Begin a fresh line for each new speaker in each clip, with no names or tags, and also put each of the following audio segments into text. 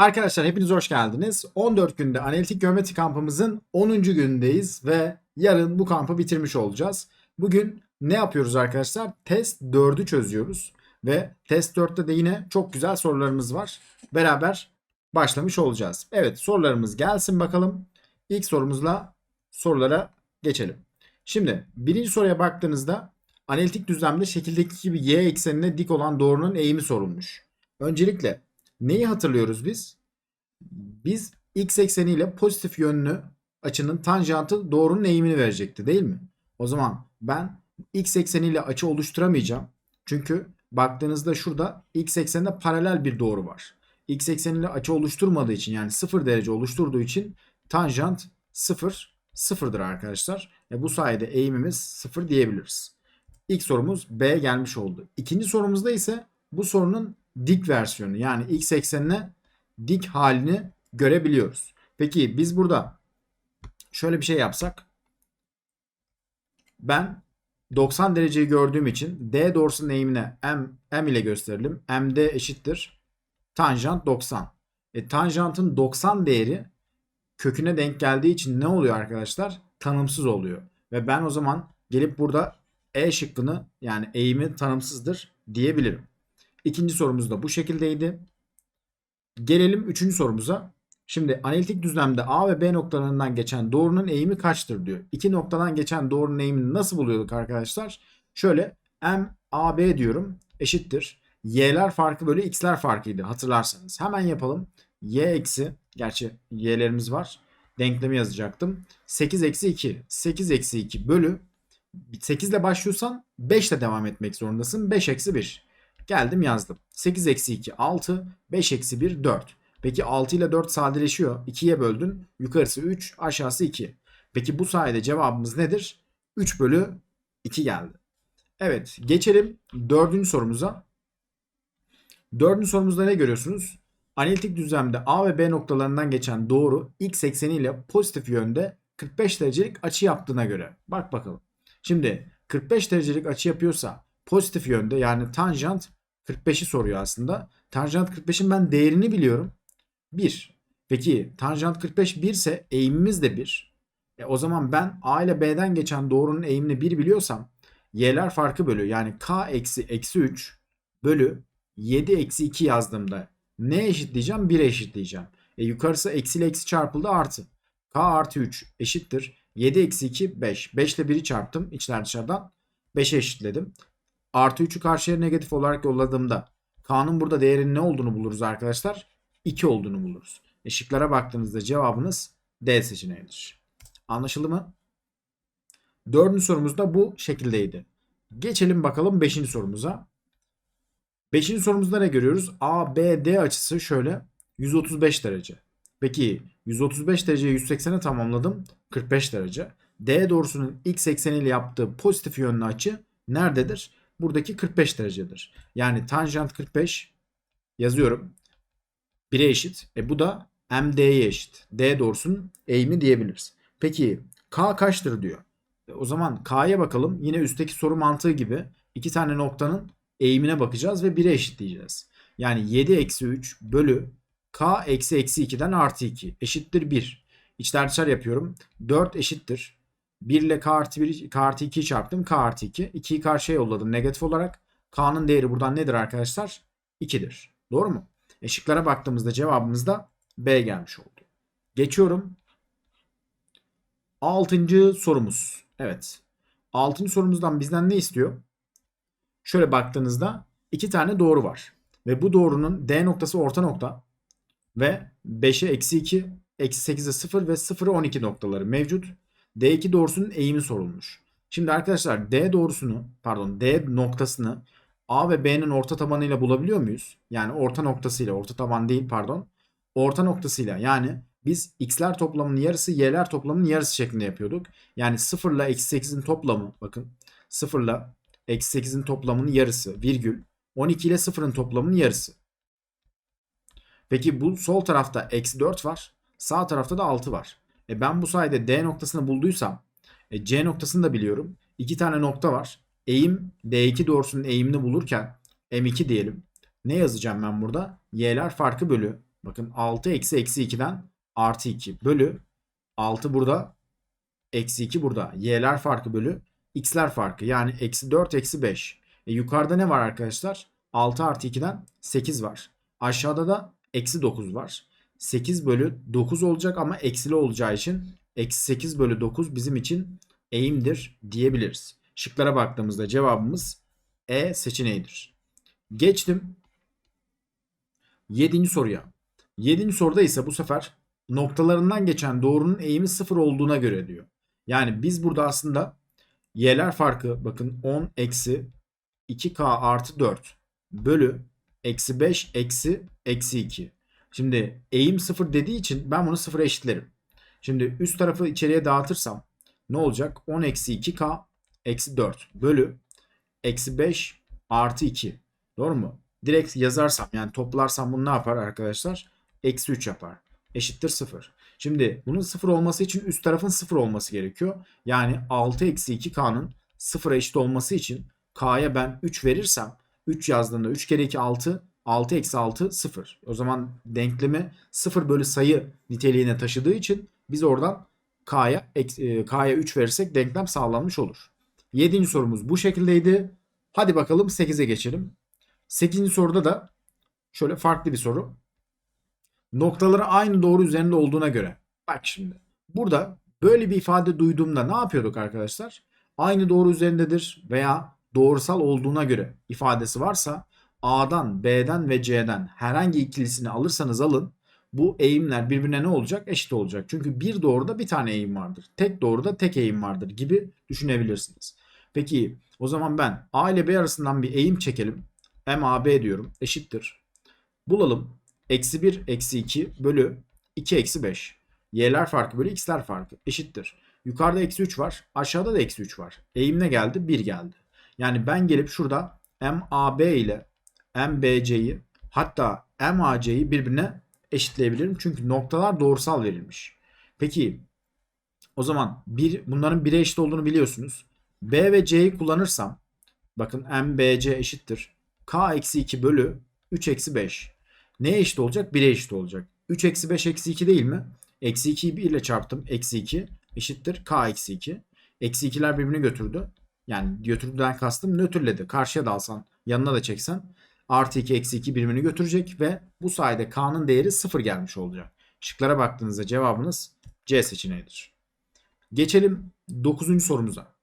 Arkadaşlar hepiniz hoş geldiniz. 14 günde analitik geometri kampımızın 10. günündeyiz ve yarın bu kampı bitirmiş olacağız. Bugün ne yapıyoruz arkadaşlar? Test 4'ü çözüyoruz ve test 4'te de yine çok güzel sorularımız var. Beraber başlamış olacağız. Evet sorularımız gelsin bakalım. İlk sorumuzla sorulara geçelim. Şimdi birinci soruya baktığınızda analitik düzlemde şekildeki gibi y eksenine dik olan doğrunun eğimi sorulmuş. Öncelikle neyi hatırlıyoruz biz? Biz x ekseniyle pozitif yönlü açının tanjantı doğrunun eğimini verecekti değil mi? O zaman ben x ekseniyle açı oluşturamayacağım. Çünkü baktığınızda şurada x ekseninde paralel bir doğru var. x ekseniyle açı oluşturmadığı için yani 0 derece oluşturduğu için tanjant 0 sıfırdır arkadaşlar. E bu sayede eğimimiz 0 diyebiliriz. İlk sorumuz B gelmiş oldu. İkinci sorumuzda ise bu sorunun dik versiyonu yani x eksenine dik halini görebiliyoruz. Peki biz burada şöyle bir şey yapsak. Ben 90 dereceyi gördüğüm için D doğrusunun eğimine m, m ile gösterelim. md eşittir. Tanjant 90. E, tanjantın 90 değeri köküne denk geldiği için ne oluyor arkadaşlar? Tanımsız oluyor. Ve ben o zaman gelip burada E şıkkını yani eğimi tanımsızdır diyebilirim. İkinci sorumuz da bu şekildeydi. Gelelim üçüncü sorumuza. Şimdi analitik düzlemde A ve B noktalarından geçen doğrunun eğimi kaçtır diyor. İki noktadan geçen doğrunun eğimini nasıl buluyorduk arkadaşlar? Şöyle M A B diyorum eşittir. Y'ler farkı bölü X'ler farkıydı hatırlarsanız. Hemen yapalım. Y eksi gerçi Y'lerimiz var. Denklemi yazacaktım. 8 eksi 2. 8 eksi 2 bölü 8 ile başlıyorsan 5 ile devam etmek zorundasın. 5 eksi 1. Geldim yazdım. 8 eksi 2 6. 5 eksi 1 4. Peki 6 ile 4 sadeleşiyor. 2'ye böldün. Yukarısı 3 aşağısı 2. Peki bu sayede cevabımız nedir? 3 bölü 2 geldi. Evet geçelim dördüncü sorumuza. Dördüncü sorumuzda ne görüyorsunuz? Analitik düzlemde A ve B noktalarından geçen doğru x ekseniyle pozitif yönde 45 derecelik açı yaptığına göre. Bak bakalım. Şimdi 45 derecelik açı yapıyorsa pozitif yönde yani tanjant 45'i soruyor aslında. Tanjant 45'in ben değerini biliyorum. 1. Peki tanjant 45 1 ise eğimimiz de 1. E, o zaman ben A ile B'den geçen doğrunun eğimini 1 biliyorsam y'ler farkı bölü yani k eksi eksi 3 bölü 7 eksi 2 yazdığımda ne eşitleyeceğim? 1'e eşitleyeceğim. E, yukarısı eksi ile eksi çarpıldı artı. k artı 3 eşittir. 7 eksi 2 5. 5 ile 1'i çarptım içler dışarıdan. 5'e eşitledim. Artı 3'ü karşıya negatif olarak yolladığımda k'nın burada değerinin ne olduğunu buluruz arkadaşlar? 2 olduğunu buluruz. E şıklara baktığınızda cevabınız D seçeneğidir. Anlaşıldı mı? Dördüncü sorumuz da bu şekildeydi. Geçelim bakalım beşinci sorumuza. Beşinci sorumuzda ne görüyoruz? ABD açısı şöyle 135 derece. Peki 135 dereceyi 180'e tamamladım. 45 derece. D doğrusunun x ekseniyle yaptığı pozitif yönlü açı nerededir? Buradaki 45 derecedir. Yani tanjant 45 yazıyorum. 1'e eşit. E bu da MD'ye eşit. D doğrusunun eğimi diyebiliriz. Peki K kaçtır diyor. E o zaman K'ya bakalım. Yine üstteki soru mantığı gibi iki tane noktanın eğimine bakacağız ve 1'e eşitleyeceğiz. Yani 7 eksi 3 bölü K eksi eksi 2'den artı 2 eşittir 1. İçler dışarı yapıyorum. 4 eşittir. 1 ile K artı 1 K artı 2'yi çarptım. K artı 2. 2'yi karşıya yolladım negatif olarak. K'nın değeri buradan nedir arkadaşlar? 2'dir. Doğru mu? Eşiklara baktığımızda cevabımız da B gelmiş oldu. Geçiyorum. Altıncı sorumuz. Evet. Altıncı sorumuzdan bizden ne istiyor? Şöyle baktığınızda iki tane doğru var. Ve bu doğrunun D noktası orta nokta ve 5'e eksi 2, eksi 8'e 0 ve 0'a 12 noktaları mevcut. D2 doğrusunun eğimi sorulmuş. Şimdi arkadaşlar D doğrusunu pardon D noktasını A ve B'nin orta tabanıyla bulabiliyor muyuz? Yani orta noktasıyla orta taban değil pardon. Orta noktasıyla yani biz x'ler toplamının yarısı y'ler toplamının yarısı şeklinde yapıyorduk. Yani 0 ile eksi 8'in toplamı bakın 0 ile eksi 8'in toplamının yarısı virgül 12 ile 0'ın toplamının yarısı. Peki bu sol tarafta eksi 4 var. Sağ tarafta da 6 var. E ben bu sayede D noktasını bulduysam e C noktasını da biliyorum. İki tane nokta var. Eğim D2 doğrusunun eğimini bulurken M2 diyelim. Ne yazacağım ben burada? Y'ler farkı bölü Bakın 6 eksi eksi 2'den artı 2 bölü 6 burada eksi 2 burada. Y'ler farkı bölü x'ler farkı. Yani eksi 4 eksi 5. E yukarıda ne var arkadaşlar? 6 artı 2'den 8 var. Aşağıda da eksi 9 var. 8 bölü 9 olacak ama eksili olacağı için eksi 8 bölü 9 bizim için eğimdir diyebiliriz. Şıklara baktığımızda cevabımız E seçeneğidir. Geçtim 7. soruya. 7. soruda ise bu sefer noktalarından geçen doğrunun eğimi 0 olduğuna göre diyor. Yani biz burada aslında y'ler farkı bakın 10 eksi 2k artı 4 bölü eksi 5 eksi eksi 2. Şimdi eğim 0 dediği için ben bunu 0'a eşitlerim. Şimdi üst tarafı içeriye dağıtırsam ne olacak? 10 eksi 2k eksi 4 bölü eksi 5 artı 2. Doğru mu? Direkt yazarsam yani toplarsam bunu ne yapar arkadaşlar? Eksi 3 yapar. Eşittir 0. Şimdi bunun 0 olması için üst tarafın 0 olması gerekiyor. Yani 6 eksi 2k'nın 0'a eşit olması için k'ya ben 3 verirsem 3 yazdığında 3 kere 2 6 6 eksi 6 0. O zaman denklemi 0 bölü sayı niteliğine taşıdığı için biz oradan k'ya e, k'ya 3 verirsek denklem sağlanmış olur. 7. sorumuz bu şekildeydi. Hadi bakalım 8'e geçelim. 8. soruda da şöyle farklı bir soru. Noktaları aynı doğru üzerinde olduğuna göre. Bak şimdi. Burada böyle bir ifade duyduğumda ne yapıyorduk arkadaşlar? Aynı doğru üzerindedir veya doğrusal olduğuna göre ifadesi varsa A'dan, B'den ve C'den herhangi ikilisini alırsanız alın bu eğimler birbirine ne olacak? Eşit olacak. Çünkü bir doğruda bir tane eğim vardır. Tek doğruda tek eğim vardır gibi düşünebilirsiniz. Peki o zaman ben A ile B arasından bir eğim çekelim. MAB diyorum eşittir. Bulalım. Eksi 1 eksi 2 bölü 2 eksi 5. Y'ler farkı bölü x'ler farkı eşittir. Yukarıda eksi 3 var. Aşağıda da eksi 3 var. Eğim ne geldi? 1 geldi. Yani ben gelip şurada MAB ile MBC'yi hatta MAC'yi birbirine eşitleyebilirim. Çünkü noktalar doğrusal verilmiş. Peki o zaman bir, bunların 1'e eşit olduğunu biliyorsunuz. B ve C'yi kullanırsam bakın MBC eşittir. K eksi 2 bölü 3 eksi 5. Neye eşit olacak? 1'e eşit olacak. 3 eksi 5 eksi 2 değil mi? Eksi 2'yi 1 ile çarptım. Eksi 2 eşittir K eksi 2. Eksi 2'ler birbirini götürdü. Yani götürdüğüden kastım nötrledi. Karşıya da alsan yanına da çeksen artı 2 eksi 2 birbirini götürecek ve bu sayede K'nın değeri 0 gelmiş olacak. Şıklara baktığınızda cevabınız C seçeneğidir. Geçelim 9. sorumuza.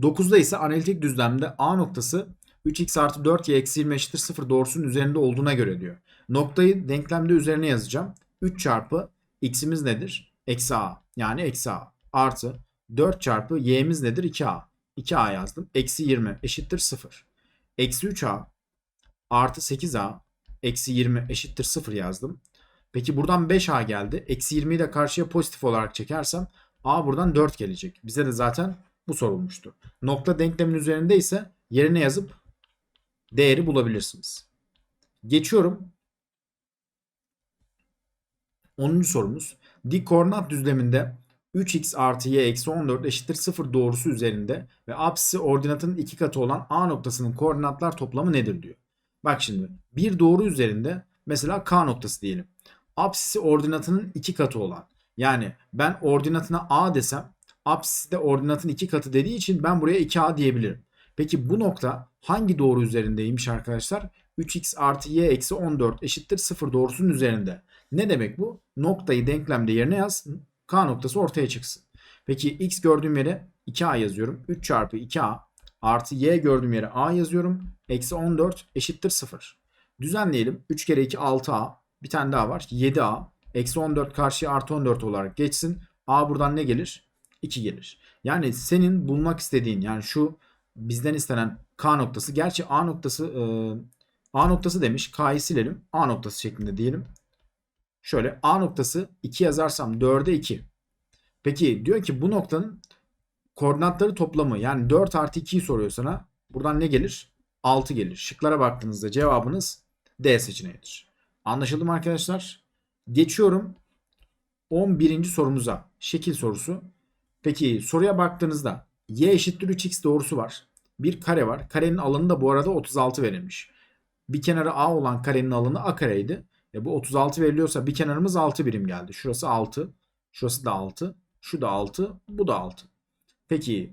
9'da ise analitik düzlemde A noktası 3x artı 4y eksi 20 eşittir 0 doğrusunun üzerinde olduğuna göre diyor. Noktayı denklemde üzerine yazacağım. 3 çarpı x'imiz nedir? Eksi a. Yani eksi a. Artı 4 çarpı y'miz nedir? 2a. 2a yazdım. Eksi 20 eşittir 0. Eksi 3a artı 8a eksi 20 eşittir 0 yazdım. Peki buradan 5a geldi. Eksi 20'yi de karşıya pozitif olarak çekersem a buradan 4 gelecek. Bize de zaten bu sorulmuştu. Nokta denklemin üzerinde ise yerine yazıp değeri bulabilirsiniz. Geçiyorum. 10. sorumuz. Dik koordinat düzleminde 3x artı y eksi 14 eşittir 0 doğrusu üzerinde ve apsisi ordinatının iki katı olan A noktasının koordinatlar toplamı nedir diyor. Bak şimdi bir doğru üzerinde mesela K noktası diyelim. Apsisi ordinatının iki katı olan yani ben ordinatına A desem apsisi de ordinatın iki katı dediği için ben buraya 2A diyebilirim. Peki bu nokta hangi doğru üzerindeymiş arkadaşlar? 3x artı y eksi 14 eşittir 0 doğrusunun üzerinde. Ne demek bu? Noktayı denklemde yerine yaz. K noktası ortaya çıksın. Peki x gördüğüm yere 2a yazıyorum. 3 çarpı 2a artı y gördüğüm yere a yazıyorum. Eksi 14 eşittir 0. Düzenleyelim. 3 kere 2 6a. Bir tane daha var. 7a. Eksi 14 karşıya artı 14 olarak geçsin. a buradan ne gelir? 2 gelir. Yani senin bulmak istediğin yani şu bizden istenen K noktası. Gerçi A noktası e, A noktası demiş. K'yı silelim. A noktası şeklinde diyelim. Şöyle A noktası 2 yazarsam 4'e 2. Peki diyor ki bu noktanın koordinatları toplamı yani 4 artı 2'yi soruyor sana. Buradan ne gelir? 6 gelir. Şıklara baktığınızda cevabınız D seçeneğidir. Anlaşıldı mı arkadaşlar? Geçiyorum 11. sorumuza. Şekil sorusu. Peki soruya baktığınızda y eşittir 3x doğrusu var. Bir kare var. Karenin alanı da bu arada 36 verilmiş. Bir kenarı A olan karenin alanı A kareydi. E bu 36 veriliyorsa bir kenarımız 6 birim geldi. Şurası 6. Şurası da 6. Şu da 6. Bu da 6. Peki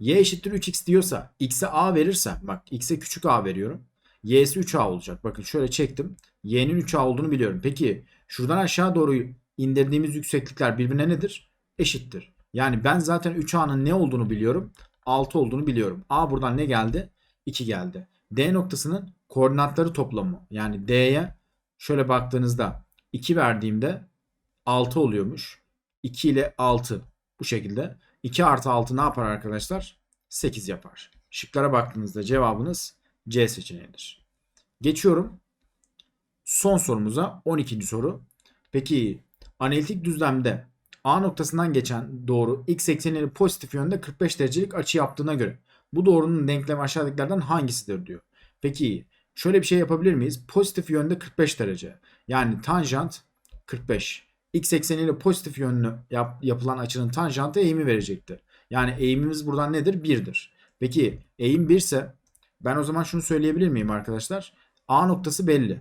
y eşittir 3x diyorsa x'e a verirsem bak x'e küçük a veriyorum. y'si 3a olacak. Bakın şöyle çektim. y'nin 3a olduğunu biliyorum. Peki şuradan aşağı doğru indirdiğimiz yükseklikler birbirine nedir? Eşittir. Yani ben zaten 3a'nın ne olduğunu biliyorum. 6 olduğunu biliyorum. a buradan ne geldi? 2 geldi. D noktasının koordinatları toplamı. Yani D'ye şöyle baktığınızda 2 verdiğimde 6 oluyormuş. 2 ile 6 bu şekilde. 2 artı 6 ne yapar arkadaşlar? 8 yapar. Şıklara baktığınızda cevabınız C seçeneğidir. Geçiyorum. Son sorumuza 12. soru. Peki analitik düzlemde A noktasından geçen doğru x eksenini pozitif yönde 45 derecelik açı yaptığına göre bu doğrunun denklemi aşağıdakilerden hangisidir diyor. Peki şöyle bir şey yapabilir miyiz? Pozitif yönde 45 derece. Yani tanjant 45. X ekseniyle pozitif yönlü yap, yapılan açının tanjantı eğimi verecektir. Yani eğimimiz buradan nedir? 1'dir. Peki eğim 1 ise ben o zaman şunu söyleyebilir miyim arkadaşlar? A noktası belli.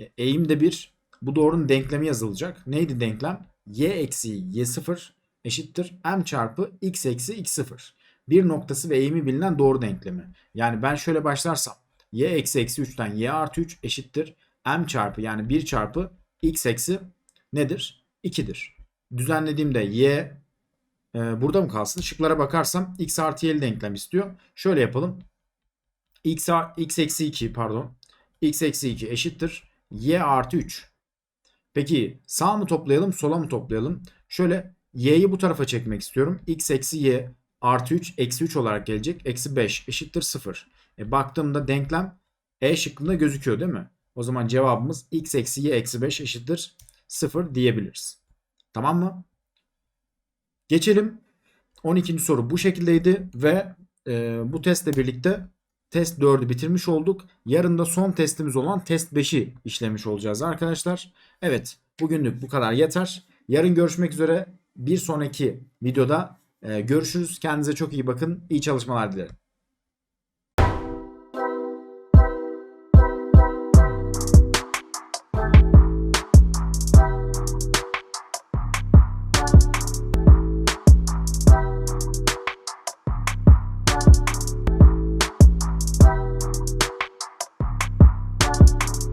E, Eğim de 1. Bu doğrunun denklemi yazılacak. Neydi denklem? Y eksi Y0 eşittir M çarpı X eksi X0. Bir noktası ve eğimi bilinen doğru denklemi. Yani ben şöyle başlarsam y eksi eksi 3'ten y artı 3 eşittir m çarpı yani 1 çarpı x eksi nedir? 2'dir. Düzenlediğimde y e, burada mı kalsın? Şıklara bakarsam x artı y'li denklem istiyor. Şöyle yapalım. x, x eksi 2 pardon. x eksi 2 eşittir y artı 3. Peki sağ mı toplayalım sola mı toplayalım? Şöyle y'yi bu tarafa çekmek istiyorum. x eksi y artı 3 eksi 3 olarak gelecek. Eksi 5 eşittir 0. E, baktığımda denklem E şıkkında gözüküyor değil mi? O zaman cevabımız x eksi y eksi 5 eşittir 0 diyebiliriz. Tamam mı? Geçelim. 12. soru bu şekildeydi ve e, bu testle birlikte test 4'ü bitirmiş olduk. Yarın da son testimiz olan test 5'i işlemiş olacağız arkadaşlar. Evet bugünlük bu kadar yeter. Yarın görüşmek üzere. Bir sonraki videoda e, görüşürüz. Kendinize çok iyi bakın. İyi çalışmalar dilerim.